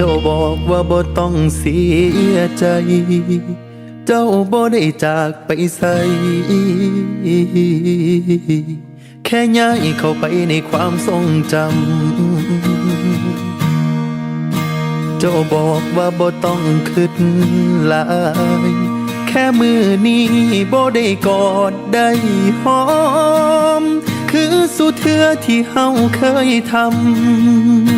เจ้าบอกว่าบ่ต้องเสียใจ เจ้าบ่ได้จากไปใส่แค่ย้ายเข้าไปในความทรงจำ เจ้าบอกว่าบ่ต้องคิดหลายแค่มือนี้บ่ได้กอดได้หอม คือสุดเทือที่เฮาเคยทำ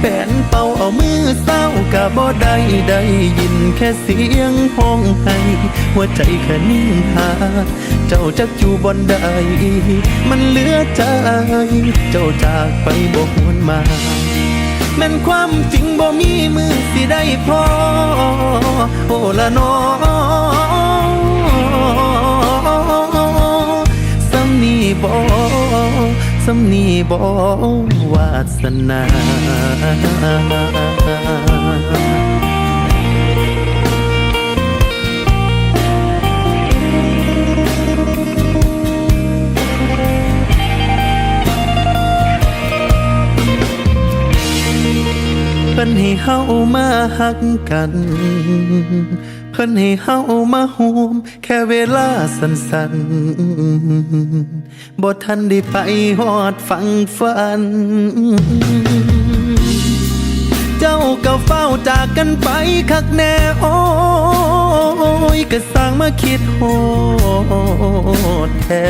แปลนเป่าเอามือเศร้ากะบ่ได้ได้ยินแค่เสียงห้องไห้หัวใจแค่นิ่งหา เจ้าจักอยู่บนใดมันเหลือใจ เจ้าจากไปบ่หวนมาแม่นความจริงบ่มีมือสิได้พอโอละนอ สำนีบ่วาสนาเพิ่นให้เฮามาหักกัน พิ่นให้เฮามาโฮมแค่เวลาสั้นๆบ่ทันได้ไปฮอดฟังฝัน เจ้าก็เฝ้าจากกันไปคักแน่โอ้ยก็สร้างมาคิดโหดแท้